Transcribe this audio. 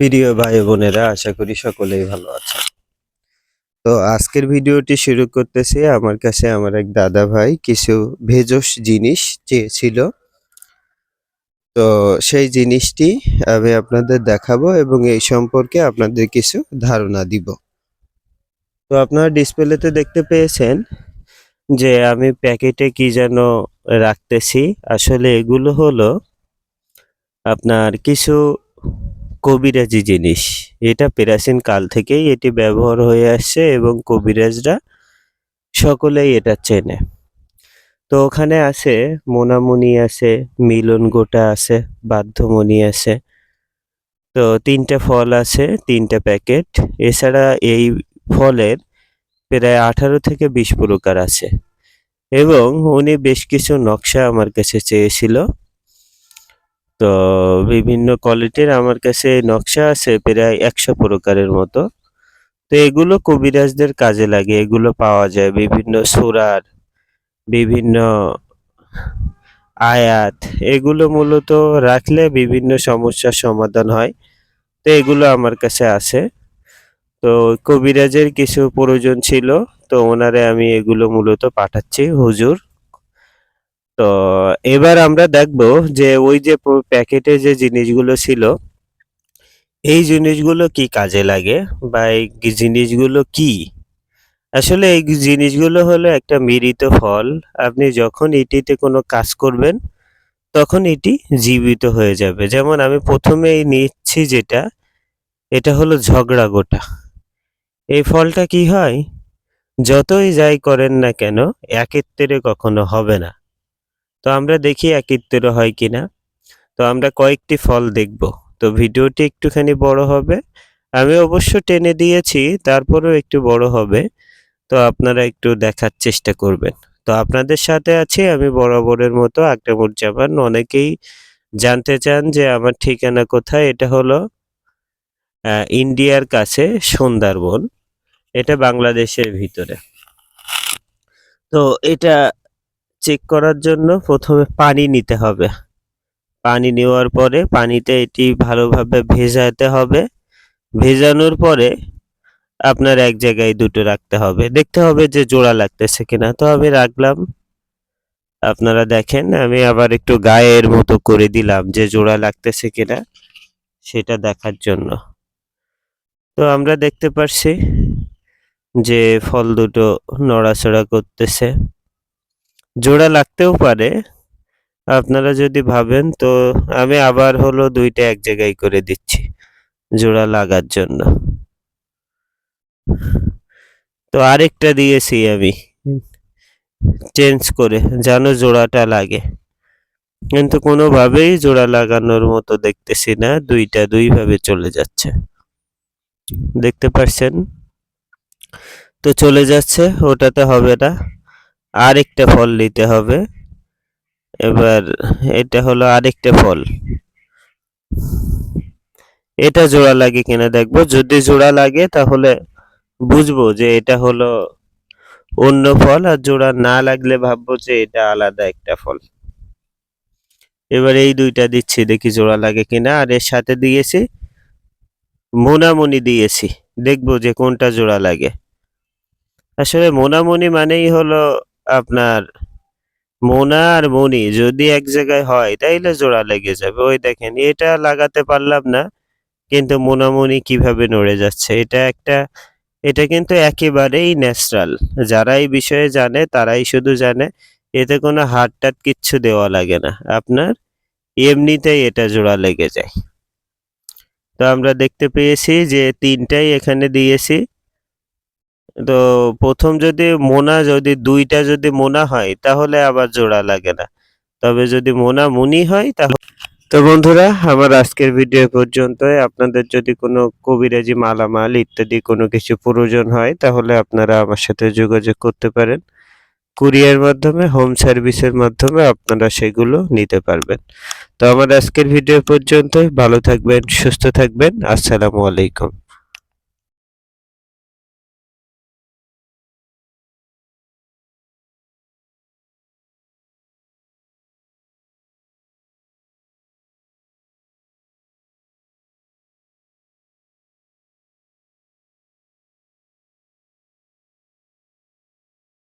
প্রিয় ভাই বোনেরা, আশা করি সকলেই ভালো আছেন। তো আজকের ভিডিওটি শুরু করতেছি। আমার কাছে আমার এক দাদা ভাই কিছু ভেষজ জিনিস চেয়েছিল। তো সেই জিনিসটি আমি আপনাদের দেখাবো এবং এই সম্পর্কে আপনাদের কিছু ধারণা দিব। তো আপনারা ডিসপ্লেতে দেখতে পেয়েছেন যে আমি প্যাকেটে কি যেন রাখতেছি। আসলে এগুলো হলো আপনার কিছু কবিরাজি জিনিস। এটা প্রাচীন কাল থেকেই এটি ব্যবহার হয়ে আসছে এবং কবিরাজরা সকলেই এটা চেনে। তো ওখানে আছে, মোনামুনি আছে, মিলন গোটা আছে বাধ্যমণি আছে। তো তিনটা ফল আছে, তিনটা প্যাকেট। এছাড়া এই ফলের প্রায় আঠারো থেকে বিশ প্রকার আছে। এবং উনি বেশ কিছু নকশা আমার কাছে চেয়েছিল। তো বিভিন্ন কোয়ালিটির আমার কাছে নকশা আছে প্রায় একশো প্রকারের মতো। তো এগুলো কবিরাজদের কাজে লাগে, এগুলো পাওয়া যায়। বিভিন্ন সুরার, বিভিন্ন আয়াত, এগুলো মূলত রাখলে বিভিন্ন সমস্যার সমাধান হয়। তো এগুলো আমার কাছে আছে। তো কবিরাজের কিছু প্রয়োজন ছিল, তো ওনারে আমি এগুলো মূলত পাঠাচ্ছি, হুজুর। তো এবার আমরা দেখব যে ওই যে প্যাকেটে যে জিনিসগুলো ছিল, এই জিনিসগুলো কি কাজে লাগে বা এই জিনিসগুলো কি? আসলে এই জিনিসগুলো হলো একটা মিলিত ফল। আপনি যখন এটিতে কোনো কাজ করবেন, তখন এটি জীবিত হয়ে যাবে। যেমন আমি প্রথমেই নিচ্ছি যেটা, এটা হলো ঝগড়া গোটা। এই ফলটা কি হয়? যতই যাই করেন না কেন একেত্তরে কখনো হবে না। তো আমরা দেখি একেত্তরে হয় কিনা। তো আমরা কয়েকটি ফল দেখব। তো ভিডিওটি একটুখানি বড় হবে। আমি অবশ্য টেনে দিয়েছি, তারপরেও একটু বড় হবে। তো আপনারা একটু দেখার চেষ্টা করবেন। তো আপনাদের সাথে আছি আমি বরাবরের মতো আক্রমুজ্জামান অনেকেই জানতে চান যে আমার ঠিকানা কোথায়। এটা হলো ইন্ডিয়ার কাছে সুন্দরবন। এটা বাংলাদেশের ভিতরে। তো এটা চেক করার জন্য প্রথমে পানি নিতে হবে। পানি নেওয়ার পরে পানিতে এটি ভালোভাবে ভেজাতে হবে। ভেজানোর পরে আপনার এক জায়গায় দুটো রাখতে হবে। দেখতে হবে যে জোড়া লাগতেছে কিনা। তো আমি রাখলাম। আপনারা দেখেন, আমি আবার একটু গায়ের মতো করে দিলাম যে জোড়া লাগতেছে কিনা সেটা দেখার জন্য। তো আমরা দেখতে পারছি যে ফল দুটো নড়াচড়া করতেছে। জোড়া লাগতেও পারে। আপনারা যদি ভাবেন, তো আমি আবার হলো দুইটা এক জায়গায় করে দিচ্ছি জোড়া লাগার জন্য। তো আরেকটা দিয়েছি আমি। চেঞ্জ করে, যেন জোড়াটা লাগে। কিন্তু কোনোভাবেই জোড়া লাগানোর মতো দেখতেছি না, দুইটা দুইভাবে চলে যাচ্ছে। দেখতে পাচ্ছেন তো চলে যাচ্ছে, ওটাতে হবে না। আরেকটা ফল নিতে হবে। এবার এটা হলো আরেকটা ফল। এটা জোড়া লাগে কিনা দেখব। যদি জোড়া লাগে তাহলে বুঝব যে এটা হলো অন্য ফল আর জোড়া না লাগলে ভাববো যে এটা আলাদা একটা ফল। এবার এই দুইটা দিচ্ছি, দেখি জোড়া লাগে কিনা। আর এর সাথে দিয়েছি, মোনামুনি দিয়েছি। দেখব যে কোনটা জোড়া লাগে। আসলে মোনামুনি মানেই হলো আপনার মোনা আর মনি যদি এক জায়গায় হয়, তাইলে জোড়া লেগে যাবে। ওই দেখেন, এটা লাগাতে পারলাম না, কিন্তু মোনামুনি কীভাবে নড়ে যাচ্ছে? এটা একটা, এটা কিন্তু একেবারেই ন্যাচারাল। যারা এই বিষয়ে জানে, তারাই শুধু জানে, এতে কোনো হাত টাত কিচ্ছু দেওয়া লাগে না। আপনার এমনিতেই এটা জোড়া লেগে যায়। তো আমরা দেখতে পেয়েছি যে তিনটাই এখানে দিয়েছি। তো প্রথম যদি মোনা যদি দুইটা যদি মোনা হয়, তাহলে আবার জোড়া লাগে না। তবে যদি মোনা মুনি হয়, তাহলে তো বন্ধুরা, আমার আজকের ভিডিও পর্যন্তই। আপনাদের যদি কোনো কবিরাজি মালামাল ইত্যাদি কোনো কিছু প্রয়োজন হয়, তাহলে আপনারা আমার সাথে যোগাযোগ করতে পারেন। কুরিয়ার মাধ্যমে, হোম সার্ভিসের মাধ্যমে আপনারা সেগুলো নিতে পারবেন। তো আমার আজকের ভিডিও পর্যন্তই। ভালো থাকবেন, সুস্থ থাকবেন। আসসালামু আলাইকুম।